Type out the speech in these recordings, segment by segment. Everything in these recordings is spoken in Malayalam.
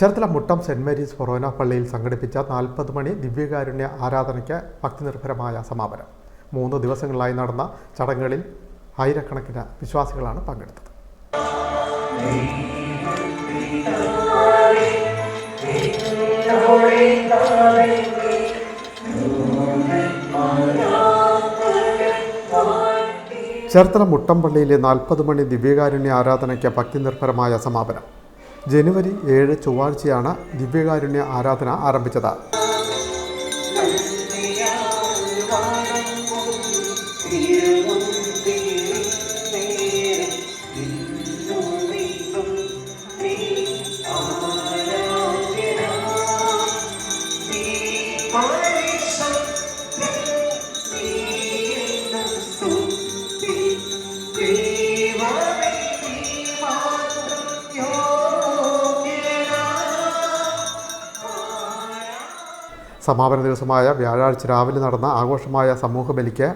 Cherthala Muttam saint Mary's forane പള്ളിയിൽ സംഘടിപ്പിച്ച നാൽപ്പത് മണി ദിവ്യകാരുണ്യ ആരാധനയ്ക്ക് ഭക്തിനിർഭരമായ സമാപനം. മൂന്ന് ദിവസങ്ങളിലായി നടന്ന ചടങ്ങുകളിൽ ആയിരക്കണക്കിന് വിശ്വാസികളാണ് പങ്കെടുത്തത്. ചേർത്തല മുട്ടം മുട്ടംപള്ളിയിലെ നാൽപ്പത് മണി ദിവ്യകാരുണ്യ ആരാധനയ്ക്ക് ഭക്തിനിർഭരമായ സമാപനം. ജനുവരി ഏഴ് ചൊവ്വാഴ്ചയാണ് ദിവ്യകാരുണ്യ ആരാധന ആരംഭിച്ചത്. സമാപന ദിവസമായ വ്യാഴാഴ്ച രാവിലെ നടന്ന ആഘോഷമായ സമൂഹ ബലിക്ക്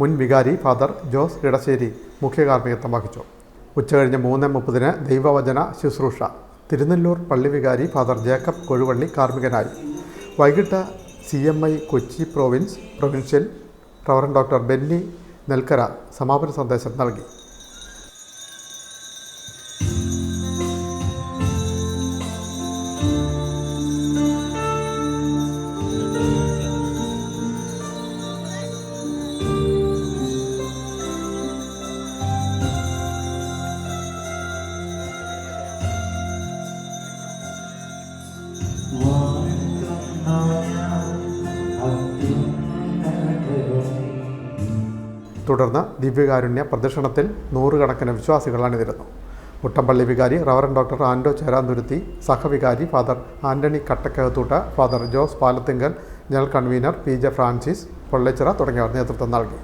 മുൻ വികാരി ഫാദർ ജോസ് ഇടശ്ശേരി മുഖ്യകാർമ്മികത്വം വഹിച്ചു. ഉച്ചകഴിഞ്ഞ് മൂന്ന് മുപ്പതിന് ദൈവവചന ശുശ്രൂഷ. തിരുനെല്ലൂർ പള്ളി വികാരി ഫാദർ ജേക്കബ് കൊഴുവള്ളി കാർമ്മികനായി. വൈകിട്ട് C M I Kochi province provincial reverend doctor Benny Nelkara സമാപന സന്ദേശം നൽകി. തുടർന്ന് ദിവ്യകാരുണ്യ പ്രദക്ഷിണത്തിൽ നൂറുകണക്കിന് വിശ്വാസികൾ അണിനിരുന്നു മുട്ടമ്പള്ളി വികാരി reverend doctor Ando Cheranthuruthy സഹവികാരി father Antony Kattakkakathoota father Jose Palathinkal general convener P J Francis Pollachira തുടങ്ങിയവർ നേതൃത്വം നൽകി.